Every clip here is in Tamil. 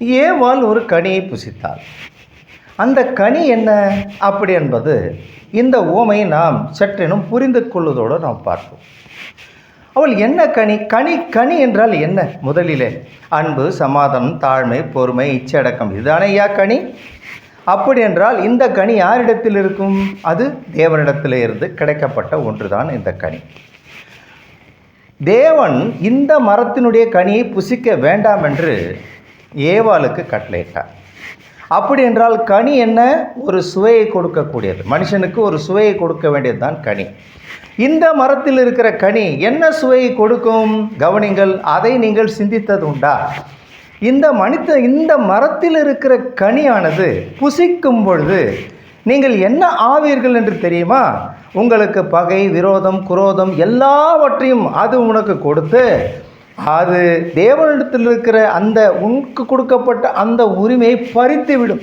ஏவாள் ஒரு கனியை புசித்தாள். அந்த கனி என்ன? அப்படி என்பது இந்த ஓமையை நாம் சற்றெனும் புரிந்து கொள்வதோடு நாம் பார்ப்போம். அவள் என்ன கனி? கனி கனி என்றால் என்ன? முதலிலே அன்பு சமாதானம் தாழ்மை பொறுமை இச்சடக்கம் இதுதானே ஐயா கனி? அப்படி என்றால் இந்த கனி யாரிடத்தில் இருக்கும்? அது தேவனிடத்தில் இருந்து கிடைக்கப்பட்ட ஒன்றுதான் இந்த கனி. தேவன் இந்த மரத்தினுடைய கனியை புசிக்க வேண்டாம் என்று ஏவாளுக்கு கட்டளையிட்டார் அப்படி என்றால் கனி என்ன? ஒரு சுவையை கொடுக்கக்கூடியது. மனுஷனுக்கு ஒரு சுவையை கொடுக்க வேண்டியது தான் கனி. இந்த மரத்தில் இருக்கிற கனி என்ன சுவையை கொடுக்கும்? கவனிங்கள் அதை நீங்கள் சிந்தித்தது உண்டா? இந்த மனித இந்த மரத்தில் இருக்கிற கனியானது புசிக்கும் பொழுது நீங்கள் என்ன ஆவீர்கள் என்று தெரியுமா? உங்களுக்கு பகை விரோதம் குரோதம் எல்லாவற்றையும் அது உனக்கு கொடுத்து அது தேவனிடத்தில் இருக்கிற அந்த உனக்கு கொடுக்கப்பட்ட அந்த உரிமையை பறித்து விடும்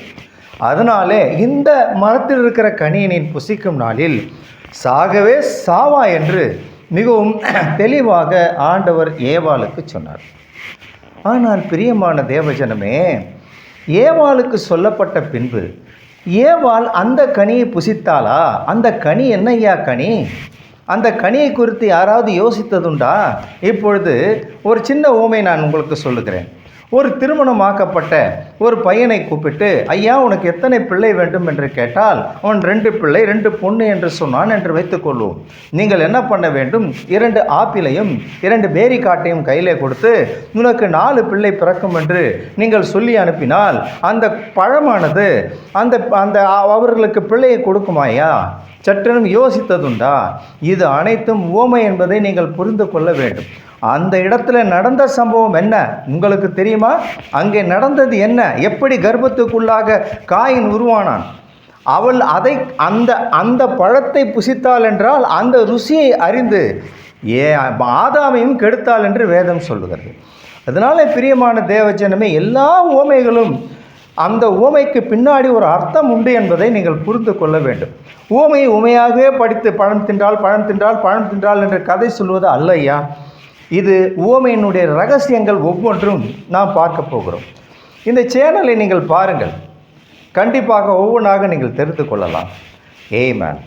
அதனாலே இந்த மரத்தில் இருக்கிற கனியை நீ புசிக்கும் நாளில் சாகவே சாவா என்று மிகவும் தெளிவாக ஆண்டவர் ஏவாளுக்கு சொன்னார். ஆனால் பிரியமான தேவஜனமே ஏவாளுக்கு சொல்லப்பட்ட பின்பு ஏவாள் அந்த கனியை புசித்தாளா? அந்த கனி என்னய்யா கனி? அந்த கனியை குறித்து யாராவது யோசித்ததுண்டா? இப்பொழுது ஒரு சின்ன ஊமை நான் உங்களுக்கு சொல்லுகிறேன். ஒரு திருமணமாக்கப்பட்ட ஒரு பையனை கூப்பிட்டு ஐயா உனக்கு எத்தனை பிள்ளை வேண்டும்? என்று கேட்டால் அவன் ரெண்டு பிள்ளை ரெண்டு பொண்ணு என்று சொன்னான் என்று வைத்துக்கொள்வோம் நீங்கள் என்ன பண்ண வேண்டும்? இரண்டு ஆப்பிளையும் இரண்டு பேரி காட்டையும் கையிலே கொடுத்து உனக்கு நாலு பிள்ளை பிறக்கும் என்று நீங்கள் சொல்லி அனுப்பினால் அந்த பழமானது அந்த அந்த அவர்களுக்கு பிள்ளையை கொடுக்குமாயா சற்றெனும் யோசித்ததுண்டா? இது அனைத்தும் ஓமை என்பதை நீங்கள் புரிந்து கொள்ள வேண்டும். அந்த இடத்துல நடந்த சம்பவம் என்ன? உங்களுக்கு தெரியுமா? அங்கே நடந்தது என்ன? எப்படி கர்ப்பத்துக்குள்ளாக காயின் உருவானான்? அவள் அதை அந்த அந்த பழத்தை புசித்தாள் என்றால் அந்த ருசியை அறிந்து ஏ ஆதாமையும் கெடுத்தாள் என்று வேதம் சொல்லுகிறது. அதனால பிரியமான தேவச்சனமே எல்லா ஓமைகளும் அந்த ஊமைக்கு பின்னாடி ஒரு அர்த்தம் உண்டு என்பதை நீங்கள் புரிந்து கொள்ள வேண்டும். ஊமையை உமையாகவே படித்து பழம் தின்றால் பழம் தின்றால் பழம் தின்றால் என்ற கதை சொல்வது அல்லையா இது ஊமையினுடைய ரகசியங்கள் ஒவ்வொன்றும் நாம் பார்க்க போகிறோம். இந்த சேனலை நீங்கள் பாருங்கள். கண்டிப்பாக ஒவ்வொன்றாக நீங்கள் தெரிந்து கொள்ளலாம். ஏய் மேன்